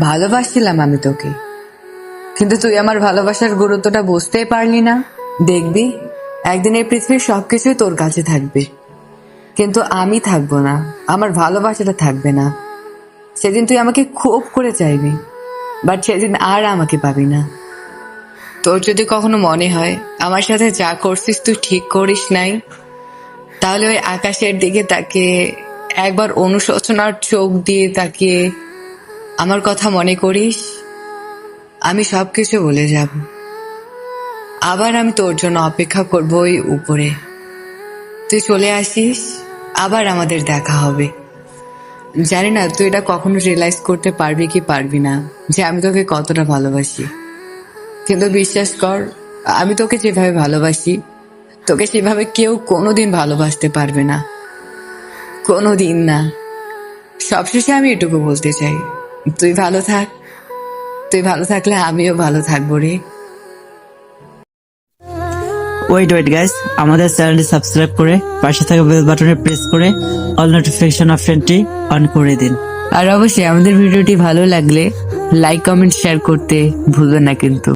ভালোবাসছিলাম আমি তোকে। কিন্তু তুই আমার ভালোবাসার গুরুত্বটা বুঝতেই পারলি না। দেখবি, একদিন এই পৃথিবীর সবকিছুই তোর কাছে থাকবে। কিন্তু আমি থাকব না, আমার ভালোবাসাটা থাকবে না। সেদিন তুই আমাকে খুব করে চাইবি, বাট সেদিন আর আমাকে পাবি না। তোর যদি কখনো মনে হয়, আমার সাথে যা করছিস তুই ঠিক করিস নাই, তাহলে ওই আকাশের দিকে তাকে একবার অনুশোচনার চোখ দিয়ে তাকে আমার কথা মনে করিস? আমি সব কিছু বলে যাব। আবার আমি তোর জন্য অপেক্ষা করব ওই উপরে। তুই চলে আসিস, আবার আমাদের দেখা হবে। জানি না, তুই এটা কখনো রিয়েলাইজ করতে পারবি কি পারবি না, যে আমি তোকে কতটা ভালোবাসি। কিন্তু বিশ্বাস কর, আমি তোকে যেভাবে ভালোবাসি, তোকে সেভাবে কেউ কোনোদিন ভালোবাসতে পারবে না। কোনোদিন না। সবশেষে আমি এটুকু বলতে চাই। তুই ভালো থাক। তুই ভালো থাকলে আমিও ভালো থাকব রে। ওয়েট ওয়েট গাইস আমাদের চ্যানেলটি সাবস্ক্রাইব করে পাশে থাকা বেল বাটনে প্রেস করে অল নোটিফিকেশন অপশনটি অন করে দিন। আর অবশ্যই আমাদের ভিডিওটি ভালো লাগলে লাইক কমেন্ট শেয়ার করতে ভুলবেন না কিন্তু।